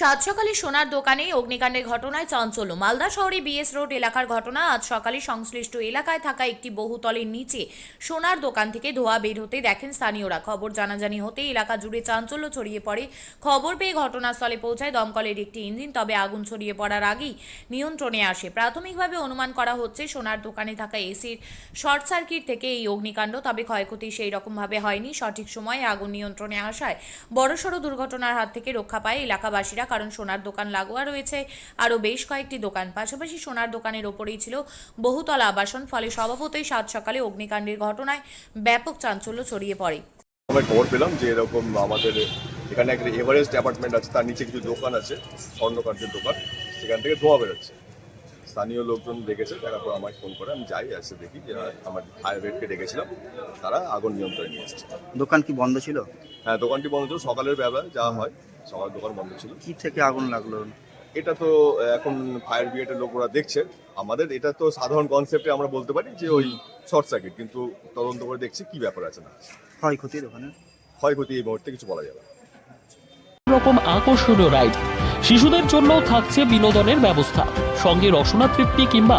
সাত সকালে সোনার দোকানে অগ্নিকাণ্ডের ঘটনায় চাঞ্চল্য। মালদা শহরে বিএস রোড এলাকার ঘটনা, আজ সকালে সংশ্লিষ্ট এলাকায় থাকা একটি বহুতলের নিচে সোনার দোকান থেকে ধোঁয়া বের হতে দেখেন স্থানীয়রা। খবর জানাজানি হতে এলাকা জুড়ে চাঞ্চল্য ছড়িয়ে পড়ে। খবর পেয়ে ঘটনাস্থলে পৌঁছায় দমকলের একটি ইঞ্জিন, তবে আগুন ছড়িয়ে পড়ার আগেই নিয়ন্ত্রণে আসে। প্রাথমিকভাবে অনুমান করা হচ্ছে, সোনার দোকানে থাকা এসির শর্ট সার্কিট থেকে এই অগ্নিকাণ্ড, তবে ক্ষয়ক্ষতি সেই রকমভাবে হয়নি। সঠিক সময়ে আগুন নিয়ন্ত্রণে আসায় বড়সড় দুর্ঘটনার হাত থেকে রক্ষা পায় এলাকাবাসীরা। কারণ সোনার দোকান লাগোয়া রয়েছে। আরও বেশ কয়েকটি দোকান পাশাপাশি সোনার দোকানের ওপরেই ছিল বহুতলা আবাসন ফলে স্বভাবতই সাত সকালে অগ্নিকাণ্ডের ঘটনায় ব্যাপক চাঞ্চল্য ছড়িয়ে পড়ে। আমরা খবর পেলাম যে এরকম আমাদের এখানে একটা এভারেস্ট অ্যাপার্টমেন্ট আছে তার নিচে কিছু দোকান আছে স্বর্ণকার্যের দোকান সেখান থেকে ধোঁয়া বেরোচ্ছে। স্থানীয় লোকজন দেখেছে দেখার পর আমায় ফোন করে আমি যাই এসে দেখি যে আমার ফায়ার ব্রিগেডকে ডেকেছিলাম তারা আগুন নিয়ন্ত্রণে নিয়ে এসছে। দোকান কি বন্ধ ছিল? হ্যাঁ দোকানটি বন্ধ ছিল সকালের বেলা যা হয়। সকাল দোকান বন্ধ ছিল। কি থেকে আগুন লাগল? এটা তো এখন ফায়ার ব্রিগেডের লোকরা দেখছে। আমাদের এটা তো সাধারণ কনসেপ্টে আমরা বলতে পারি যে ওই শর্ট সার্কিট কিন্তু তদন্ত করে দেখছি কি ব্যাপার আছে না। ক্ষয়ক্ষতি দোকানে ক্ষয়ক্ষতি এই মুহূর্তে কিছু বলা যাবে না। রকম আকর্ষণীয় রাইড। শিশুদের জন্য থাকছে বিনোদনের ব্যবস্থা। সঙ্গে রসনা তৃপ্তি কিংবা